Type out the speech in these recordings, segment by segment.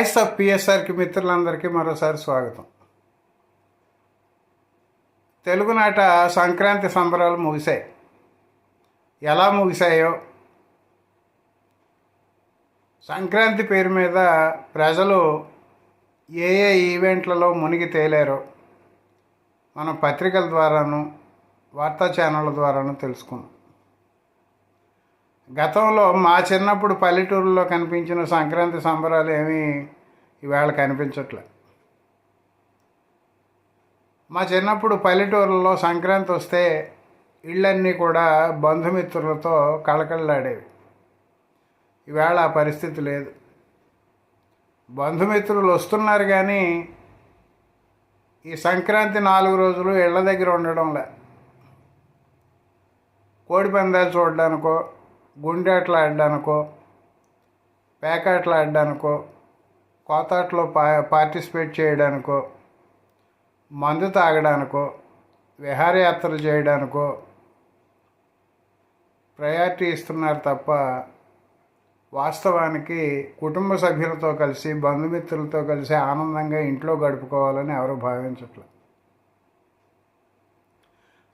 Voice of పిఎస్ఆర్కి మిత్రులందరికీ మరోసారి స్వాగతం. తెలుగునాట సంక్రాంతి సంబరాలు ముగిశాయి. ఎలా ముగిశాయో? సంక్రాంతి పేరు మీద ప్రజలు ఏ ఏ ఈవెంట్లలో మునిగి తేలారో మనం పత్రికల ద్వారాను వార్తా ఛానళ్ళ ద్వారాను తెలుసుకున్నాం గతంలో మా చిన్నప్పుడు పల్లెటూరులో కనిపించిన సంక్రాంతి సంబరాలు ఏమీ ఇవాళ కనిపించట్లే. మా చిన్నప్పుడు పల్లెటూరులో సంక్రాంతి వస్తే ఇళ్ళన్నీ కూడా బంధుమిత్రులతో కళకళలాడేవి. ఇవాళ ఆ పరిస్థితి లేదు. బంధుమిత్రులు వస్తున్నారు కానీ ఈ సంక్రాంతి నాలుగు రోజులు ఇళ్ళ దగ్గర ఉండడంలే. కోడి పందాలు చూడడానికో గుండెట్లు ఆడడానికో పేకాట్లు ఆడడానికో కోతాట్లో పా పార్టిసిపేట్ చేయడానికో మందు తాగడానికో విహారయాత్రలు చేయడానికో ప్రయారిటీ ఇస్తున్నారు తప్ప వాస్తవానికి కుటుంబ సభ్యులతో కలిసి బంధుమిత్రులతో కలిసి ఆనందంగా ఇంట్లో గడుపుకోవాలని ఎవరు భావించట్లేదు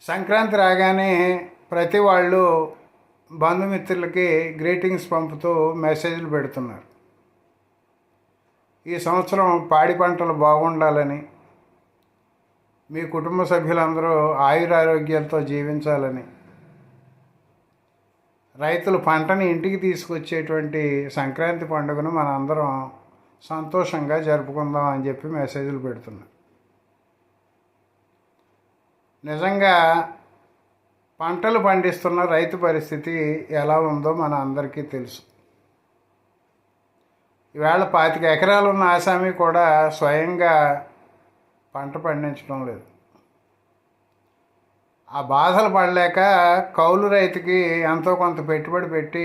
సంక్రాంతి రాగానే ప్రతి వాళ్ళు బంధుమిత్రులకి గ్రీటింగ్స్ పంపుతూ మెసేజ్లు పెడుతున్నారు. ఈ సంవత్సరం పాడి పంటలు బాగుండాలని మీ కుటుంబ సభ్యులందరూ ఆయురారోగ్యాలతో జీవించాలని రైతులు పంటని ఇంటికి తీసుకొచ్చేటువంటి సంక్రాంతి పండుగను మనందరం సంతోషంగా జరుపుకుందాం అని చెప్పి మెసేజ్లు పెడుతున్నారు. నిజంగా పంటలు పండిస్తున్న రైతు పరిస్థితి ఎలా ఉందో మన అందరికీ తెలుసు. ఈవేళ పాతిక ఎకరాలు ఉన్న ఆసామి కూడా స్వయంగా పంట పండించడం లేదు. ఆ బాధలు పడలేక కౌలు రైతుకి ఎంతో కొంత పెట్టుబడి పెట్టి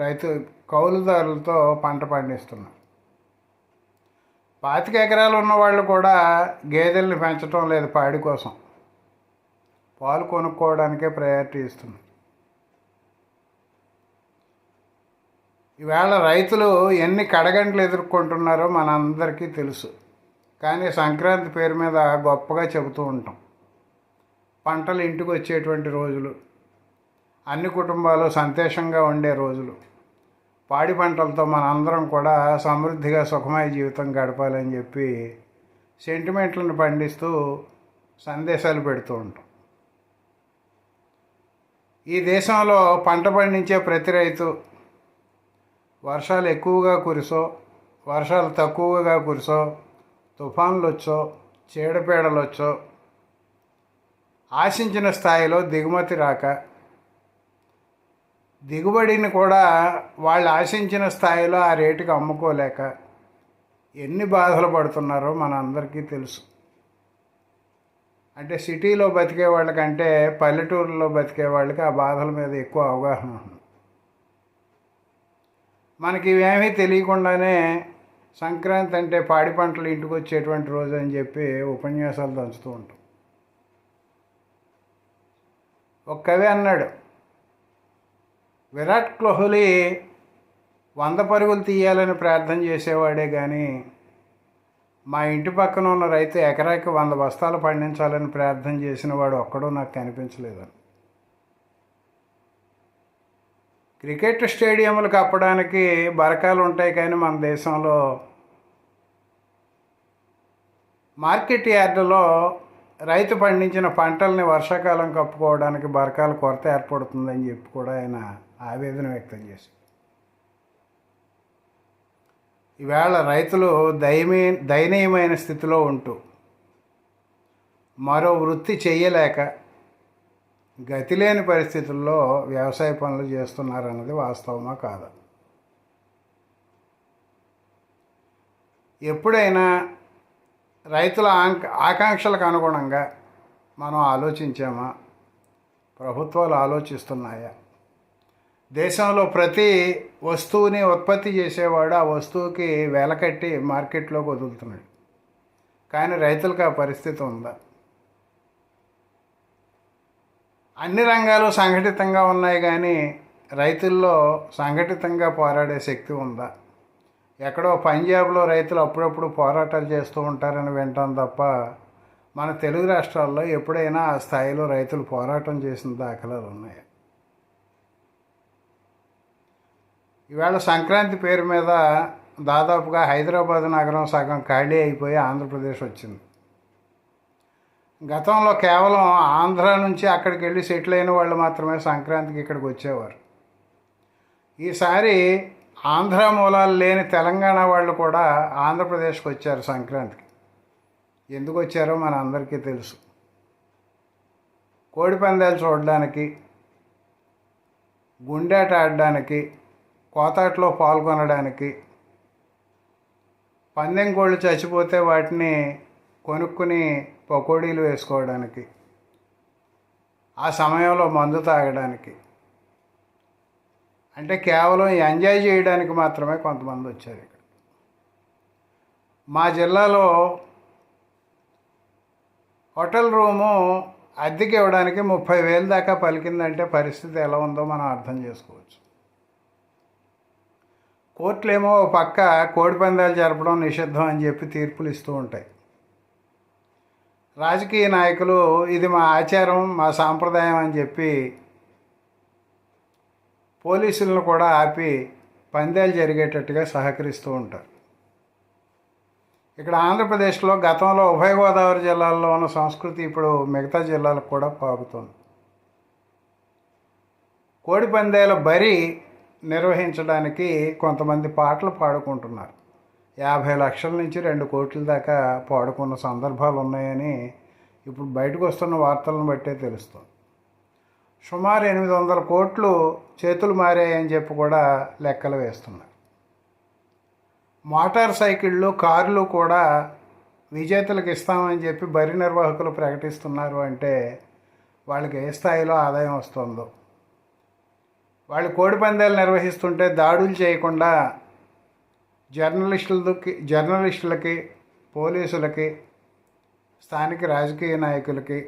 రైతు కౌలుదారులతో పంట పండిస్తున్నారు. పాతిక ఎకరాలు ఉన్న వాళ్ళు కూడా గేదెల్ని పెంచడం లేదు పాడి కోసం. పాలు కొనుక్కోవడానికే ప్రయారిటీ ఇస్తుంది. ఈవేళ రైతులు ఎన్ని కడగంటలు ఎదుర్కొంటున్నారో మనందరికీ తెలుసు. కానీ సంక్రాంతి పేరు మీద గొప్పగా చెబుతూ ఉంటాం. పంటలు ఇంటికి వచ్చేటువంటి రోజులు అన్ని కుటుంబాలు సంతోషంగా ఉండే రోజులు. పాడి పంటలతో మనందరం కూడా సమృద్ధిగా సుఖమయ జీవితం గడపాలని చెప్పి సెంటిమెంట్లను పండిస్తూ సందేశాలు పెడుతూ ఉంటాం. ఈ దేశంలో పంట పండించే ప్రతి రైతు వర్షాలు ఎక్కువగా కురిసో వర్షాలు తక్కువగా కురిసో తుఫాన్లు వచ్చో చీడపీడలు వచ్చో ఆశించిన స్థాయిలో దిగుమతి రాక దిగుబడిని కూడా వాళ్ళు ఆశించిన స్థాయిలో ఆ రేటుకి అమ్ముకోలేక ఎన్ని బాధలు పడుతున్నారో మన అందరికీ తెలుసు. అంటే సిటీలో బతికే వాళ్ళకంటే పల్లెటూరులో బతికే వాళ్ళకి ఆ బాధల మీద ఎక్కువ అవగాహన ఉంది మనకి ఇవేమీ తెలియకుండానే సంక్రాంతి అంటే పాడి పంటలు ఇంటికి వచ్చేటువంటి రోజు అని చెప్పి ఉపన్యాసాలు దంచుతూ ఉంటాం. ఒక కవి అన్నాడు విరాట్ కోహ్లీ వంద పరుగులు తీయాలని ప్రార్థన చేసేవాడే కానీ మా ఇంటి పక్కన ఉన్న రైతు ఎకరాకి వంద బస్తాలు పండించాలని ప్రార్థన చేసిన వాడు ఒక్కడూ నాకు కనిపించలేదని క్రికెట్ స్టేడియంలు కప్పడానికి బరకాలు ఉంటాయి కానీ మన దేశంలో మార్కెట్ యార్డులో రైతు పండించిన పంటల్ని వర్షాకాలం కప్పుకోవడానికి బరకాల కొరత ఏర్పడుతుందని చెప్పి కూడా ఆయన ఆవేదన వ్యక్తం చేశారు. ఈవేళ రైతులు దయమే దయనీయమైన స్థితిలో ఉంటూ మరో వృత్తి చేయలేక గతి లేని పరిస్థితుల్లో వ్యవసాయ పనులు చేస్తున్నారన్నది వాస్తవమా కాదా? ఎప్పుడైనా రైతుల ఆంక ఆకాంక్షలకు అనుగుణంగా మనం ఆలోచించామా? ప్రభుత్వాలు ఆలోచిస్తున్నాయా? దేశంలో ప్రతి వస్తువుని ఉత్పత్తి చేసేవాడు ఆ వస్తువుకి వెలకట్టి మార్కెట్లోకి వదులుతున్నాడు. కానీ రైతులకు ఆ పరిస్థితి ఉందా? అన్ని రంగాలు సంఘటితంగా ఉన్నాయి కానీ రైతుల్లో సంఘటితంగా పోరాడే శక్తి ఉందా? ఎక్కడో పంజాబ్లో రైతులు అప్పుడప్పుడు పోరాటాలు చేస్తూ ఉంటారని వింటాం తప్ప మన తెలుగు రాష్ట్రాల్లో ఎప్పుడైనా ఆ స్థాయిలో రైతులు పోరాటం చేసిన దాఖలాలు ఉన్నాయి? ఇవాళ సంక్రాంతి పేరు మీద దాదాపుగా హైదరాబాద్ నగరం సగం ఖాళీ అయిపోయి ఆంధ్రప్రదేశ్ వచ్చింది. గతంలో కేవలం ఆంధ్ర నుంచి అక్కడికి వెళ్ళి సెటిల్ అయిన వాళ్ళు మాత్రమే సంక్రాంతికి ఇక్కడికి వచ్చేవారు. ఈసారి ఆంధ్ర మూలాలు లేని తెలంగాణ వాళ్ళు కూడా ఆంధ్రప్రదేశ్కి వచ్చారు సంక్రాంతికి. ఎందుకు వచ్చారో మన అందరికీ తెలుసు. కోడి పందాలు చూడడానికి గుండెట ఆడడానికి కోతాట్లో పాల్గొనడానికి. పందెం కోళ్ళు చచ్చిపోతే వాటిని కొనుక్కుని పకోడీలు వేసుకోవడానికి. ఆ సమయంలో మందు తాగడానికి. అంటే కేవలం ఎంజాయ్ చేయడానికి మాత్రమే కొంతమంది వచ్చారు ఇక్కడ. మా జిల్లాలో హోటల్ రూము అద్దెకి ఇవ్వడానికి ముప్పై వేలు దాకా పలికిందంటే పరిస్థితి ఎలా ఉందో మనం అర్థం చేసుకోవచ్చు. కోర్టులేమో ఓ పక్క కోడి పందాలు జరపడం నిషిద్ధం అని చెప్పి తీర్పులు ఇస్తూ ఉంటాయి. రాజకీయ నాయకులు ఇది మా ఆచారం మా సాంప్రదాయం అని చెప్పి పోలీసులను కూడా ఆపి పందాలు జరిగేటట్టుగా సహకరిస్తూ ఉంటారు. ఇక్కడ ఆంధ్రప్రదేశ్లో గతంలో ఉభయ గోదావరి జిల్లాల్లో ఉన్న సంస్కృతి ఇప్పుడు మిగతా జిల్లాలకు కూడా పాకుతుంది. కోడి పందేల బరి నిర్వహించడానికి కొంతమంది పాటలు పాడుకుంటున్నారు. యాభై లక్షల నుంచి రెండు కోట్ల దాకా పాడుకున్న సందర్భాలు ఉన్నాయని ఇప్పుడు బయటకు వస్తున్న వార్తలను బట్టే తెలుస్తుంది. సుమారు ఎనిమిది వందల కోట్లు చేతులు మారాయని చెప్పి కూడా లెక్కలు వేస్తున్నారు. మోటార్ సైకిళ్ళు కార్లు కూడా విజేతలకు ఇస్తామని చెప్పి బరి నిర్వాహకులు ప్రకటిస్తున్నారు అంటే వాళ్ళకి ఏ స్థాయిలో ఆదాయం వస్తుందో వాళ్ళు కోడి పందాలు నిర్వహిస్తుంటే దాడులు చేయకుండా జర్నలిస్టులకి జర్నలిస్టులకి పోలీసులకి స్థానిక రాజకీయ నాయకులకి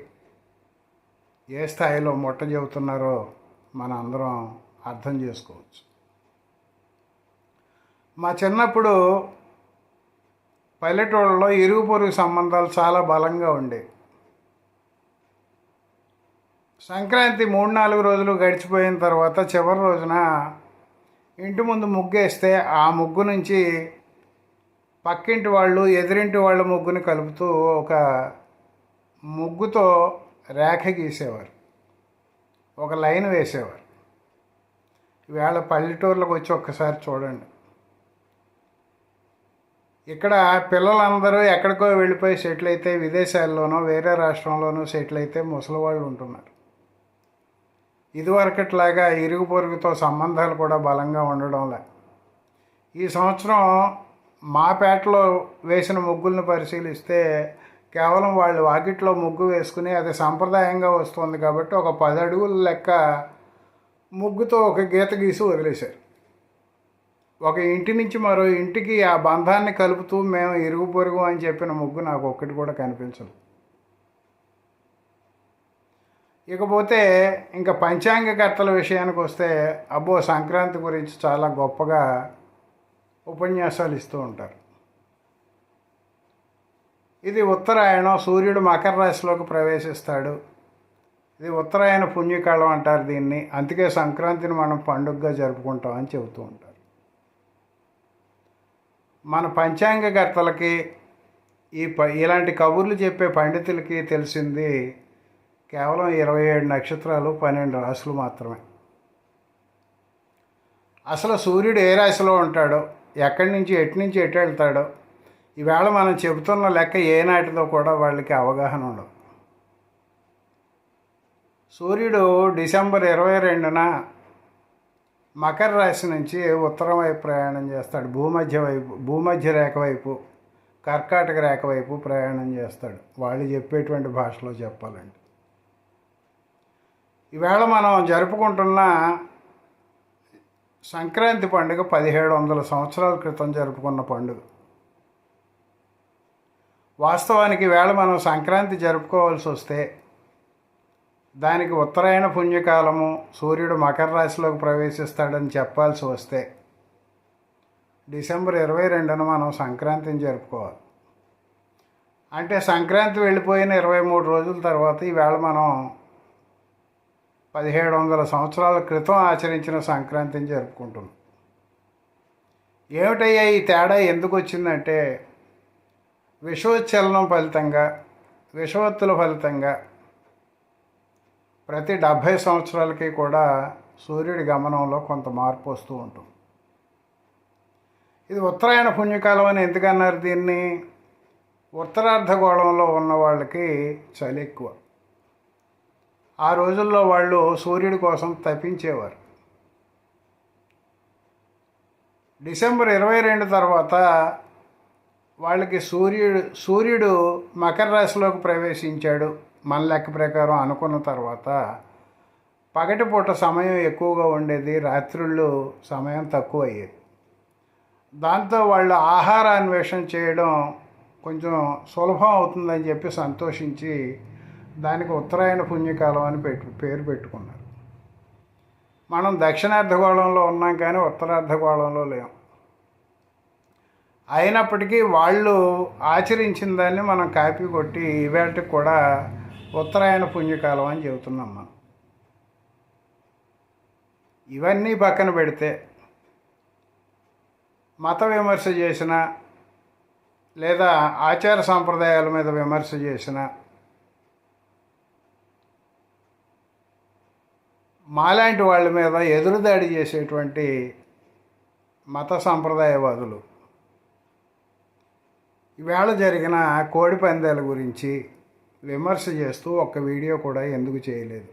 ఏ స్థాయిలో ముట్ట చెబుతున్నారో మన అందరం అర్థం చేసుకోవచ్చు. మా చిన్నప్పుడు పల్లెటూళ్ళలో ఇరుగు పొరుగు సంబంధాలు చాలా బలంగా ఉండేవి. సంక్రాంతి మూడు నాలుగు రోజులు గడిచిపోయిన తర్వాత చివరి రోజున ఇంటి ముందు ముగ్గేస్తే ఆ ముగ్గు నుంచి పక్కింటి వాళ్ళు ఎదురింటి వాళ్ళ ముగ్గుని కలుపుతూ ఒక ముగ్గుతో రేఖ గీసేవారు. ఒక లైన్ వేసేవారు. ఇవాళ పల్లెటూర్లకు వచ్చి ఒక్కసారి చూడండి. ఇక్కడ పిల్లలందరూ ఎక్కడికో వెళ్ళిపోయి సెటిల్ అయితే విదేశాల్లోనో వేరే రాష్ట్రంలోనో సెటిల్ అయితే ముసలి వాళ్ళు ఉంటున్నారు. ఇదివరకట్లాగా ఇరుగు పొరుగుతో సంబంధాలు కూడా బలంగా ఉండడంలే ఈ సంవత్సరం మా పేటలో వేసిన ముగ్గులను పరిశీలిస్తే కేవలం వాళ్ళు వాకిట్లో ముగ్గు వేసుకుని అది సంప్రదాయంగా వస్తుంది కాబట్టి ఒక పది అడుగుల లెక్క ముగ్గుతో ఒక గీత గీసి వదిలేశారు. ఒక ఇంటి నుంచి మరో ఇంటికి ఆ బంధాన్ని కలుపుతూ మేము ఇరుగు పొరుగు అని చెప్పిన ముగ్గు నాకు ఒక్కటి కూడా కనిపించదు. ఇకపోతే ఇంకా పంచాంగకర్తల విషయానికి వస్తే అబ్బో సంక్రాంతి గురించి చాలా గొప్పగా ఉపన్యాసాలు ఇస్తూ ఉంటారు. ఇది ఉత్తరాయణం సూర్యుడు మకర రాశిలోకి ప్రవేశిస్తాడు. ఇది ఉత్తరాయణ పుణ్యకాలం అంటారు దీన్ని. అందుకే సంక్రాంతిని మనం పండుగగా జరుపుకుంటాం అని చెబుతూ ఉంటారు. మన పంచాంగకర్తలకి ఈ ప ఇలాంటి కబుర్లు చెప్పే పండితులకి తెలిసింది కేవలం ఇరవై ఏడు నక్షత్రాలు పన్నెండు రాశులు మాత్రమే. అసలు సూర్యుడు ఏ రాశిలో ఉంటాడో ఎక్కడి నుంచి ఎటు నుంచి ఎటు వెళ్తాడో ఈవేళ మనం చెబుతున్న లెక్క ఏనాటిదో కూడా వాళ్ళకి అవగాహన ఉండదు. సూర్యుడు డిసెంబర్ ఇరవై రెండున మకర రాశి నుంచి ఉత్తరం వైపు ప్రయాణం చేస్తాడు. భూమధ్య వైపు భూమధ్య రేఖ వైపు కర్కాటక రేఖ వైపు ప్రయాణం చేస్తాడు. వాళ్ళు చెప్పేటువంటి భాషలో చెప్పాలండి ఈవేళ మనం జరుపుకుంటున్న సంక్రాంతి పండుగ పదిహేడు వందల సంవత్సరాల క్రితం జరుపుకున్న పండుగ. వాస్తవానికి వేళ మనం సంక్రాంతి జరుపుకోవాల్సి వస్తే దానికి ఉత్తరాయణ పుణ్యకాలము సూర్యుడు మకర రాశిలోకి ప్రవేశిస్తాడని చెప్పాల్సి వస్తే డిసెంబర్ ఇరవై రెండున మనం సంక్రాంతిని జరుపుకోవాలి. అంటే సంక్రాంతి వెళ్ళిపోయిన ఇరవై మూడు రోజుల తర్వాత ఈవేళ మనం పదిహేడు వందల సంవత్సరాల క్రితం ఆచరించిన సంక్రాంతిని జరుపుకుంటున్నాం. ఏమిటయ్యా ఈ తేడా ఎందుకు వచ్చిందంటే విషోచ్చలనం ఫలితంగా విషవత్తుల ఫలితంగా ప్రతి డెబ్భై సంవత్సరాలకి కూడా సూర్యుడి గమనంలో కొంత మార్పు వస్తూ ఉంటుంది. ఇది ఉత్తరాయణ పుణ్యకాలం అని ఎందుకన్నారు దీన్ని? ఉత్తరార్ధగోళంలో ఉన్న వాళ్ళకి చలి ఎక్కువ. ఆ రోజుల్లో వాళ్ళు సూర్యుడి కోసం తప్పించేవారు డిసెంబర్ ఇరవై రెండు తర్వాత వాళ్ళకి సూర్యుడు సూర్యుడు మకర రాశిలోకి ప్రవేశించాడు. మన లెక్క ప్రకారం అనుకున్న తర్వాత పగటిపూట సమయం ఎక్కువగా ఉండేది. రాత్రుళ్ళు సమయం తక్కువ అయ్యేది దాంతో వాళ్ళు ఆహార అన్వేషణ చేయడం కొంచెం సులభం అవుతుందని చెప్పి సంతోషించి దానికి ఉత్తరాయణ పుణ్యకాలం అని పెట్టు పేరు పెట్టుకున్నారు. మనం దక్షిణార్ధగోళంలో ఉన్నాం కానీ ఉత్తరార్ధగోళంలో లేం. అయినప్పటికీ వాళ్ళు ఆచరించిన దాన్ని మనం కాపీ కొట్టి ఇవాటికి కూడా ఉత్తరాయణ పుణ్యకాలం అని చెబుతున్నాం మనం. ఇవన్నీ పక్కన పెడితే మత విమర్శ చేసిన లేదా ఆచార సాంప్రదాయాల మీద విమర్శ చేసిన మాలాంటి వాళ్ళ మీద ఎదురుదాడి చేసేటువంటి మత సాంప్రదాయవాదులు. ఈవేళ జరిగిన కోడి పందాల గురించి విమర్శ చేస్తూ ఒక్క వీడియో కూడా ఎందుకు చేయలేదు.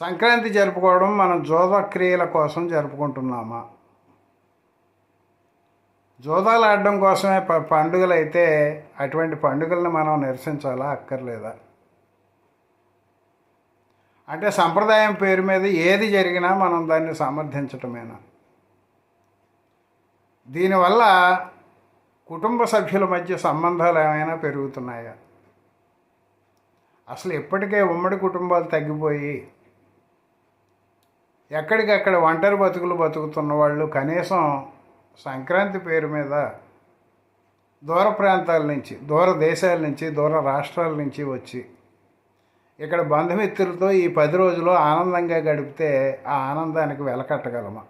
సంక్రాంతి జరుపుకోవడం మనం జోదక్రియల కోసం జరుపుకుంటున్నామా? జోదాలు ఆడడం కోసమే ప పండుగలు అయితే అటువంటి పండుగలను మనం నిరసించాలా అక్కర్లేదా? అంటే సంప్రదాయం పేరు మీద ఏది జరిగినా మనం దాన్ని సమర్థించటమేనా దీనివల్ల కుటుంబ సభ్యుల మధ్య సంబంధాలు ఏమైనా పెరుగుతున్నాయా? అసలు ఇప్పటికే ఉమ్మడి కుటుంబాలు తగ్గిపోయి ఎక్కడికక్కడ ఒంటరి బతుకులు బతుకుతున్న వాళ్ళు కనీసం సంక్రాంతి పేరు మీద దూర ప్రాంతాల నుంచి దూర దేశాల నుంచి దూర రాష్ట్రాల నుంచి వచ్చి ఇక్కడ బంధుమిత్రులతో ఈ పది రోజులు ఆనందంగా గడిపితే ఆ ఆనందానికి వెలకట్టగలమా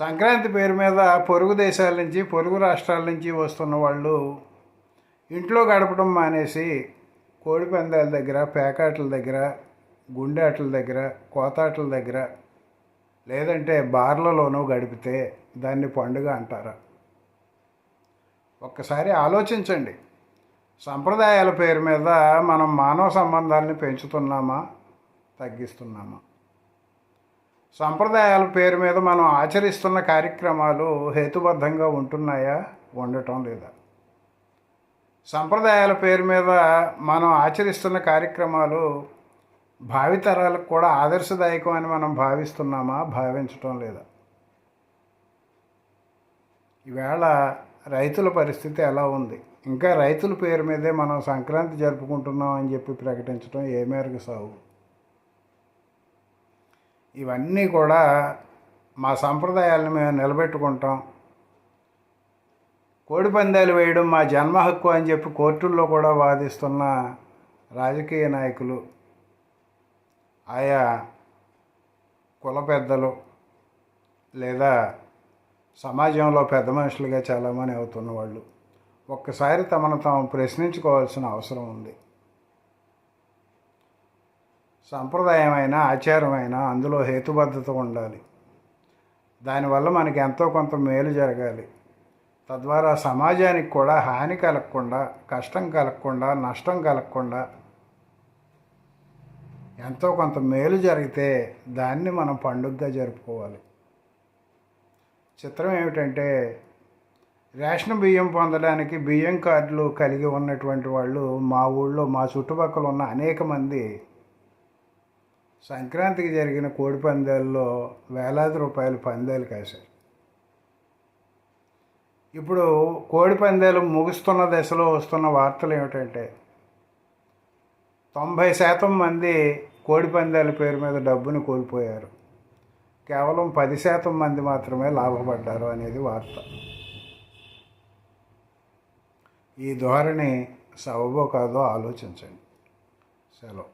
సంక్రాంతి పేరు మీద పొరుగు దేశాల నుంచి పొరుగు రాష్ట్రాల నుంచి వస్తున్న వాళ్ళు ఇంట్లో గడపడం మానేసి కోడి పందాల దగ్గర పేకాట్ల దగ్గర గుండెట్ల దగ్గర కోతాట్ల దగ్గర లేదంటే బార్లలోనూ గడిపితే దాన్ని పండుగ అంటారా? ఒక్కసారి ఆలోచించండి. సంప్రదాయాల పేరు మీద మనం మానవ సంబంధాలని పెంచుతున్నామా? తగ్గిస్తున్నామా? సంప్రదాయాల పేరు మీద మనం ఆచరిస్తున్న కార్యక్రమాలు హేతుబద్ధంగా ఉంటున్నాయా? ఉండటం లేదా? సంప్రదాయాల పేరు మీద మనం ఆచరిస్తున్న కార్యక్రమాలు భావితరాలకు కూడా ఆదర్శదాయకం అని మనం భావిస్తున్నామా? భావించటం లేదా? ఈవేళ రైతుల పరిస్థితి ఎలా ఉంది? ఇంకా రైతుల పేరు మీదే మనం సంక్రాంతి జరుపుకుంటున్నాం అని చెప్పి ప్రకటించడం ఏ మేరకు సాగు ఇవన్నీ కూడా మా సంప్రదాయాలను మేము నిలబెట్టుకుంటాం. కోడి పందాలు వేయడం మా జన్మ హక్కు అని చెప్పి కోర్టుల్లో కూడా వాదిస్తున్న రాజకీయ నాయకులు ఆయా కుల పెద్దలు లేదా సమాజంలో పెద్ద మనుషులుగా చాలామంది అవుతున్న వాళ్ళు ఒక్కసారి తమను తాము ప్రశ్నించుకోవాల్సిన అవసరం ఉంది. సంప్రదాయమైన ఆచారమైన అందులో హేతుబద్ధత ఉండాలి. దానివల్ల మనకి ఎంతో కొంత మేలు జరగాలి. తద్వారా సమాజానికి కూడా హాని కలగకుండా కష్టం కలగకుండా నష్టం కలగకుండా ఎంతో కొంత మేలు జరిగితే దాన్ని మనం పండుగగా జరుపుకోవాలి. చిత్రం ఏమిటంటే రేషన్ బియ్యం పొందడానికి బియ్యం కార్డులు కలిగి ఉన్నటువంటి వాళ్ళు మా ఊళ్ళో మా చుట్టుపక్కల ఉన్న అనేక మంది సంక్రాంతికి జరిగిన కోడి పందాల్లో వేలాది రూపాయలు పందాలు కాశారు. ఇప్పుడు కోడి పందాలు ముగుస్తున్న దశలో వస్తున్న వార్తలు ఏమిటంటే తొంభై శాతం మంది కోడి పందాల పేరు మీద డబ్బును కోల్పోయారు. కేవలం పది శాతం మంది మాత్రమే లాభపడ్డారు అనేది వార్త. ఈ ధోరణి సబబో కాదో ఆలోచించండి. సెలవు.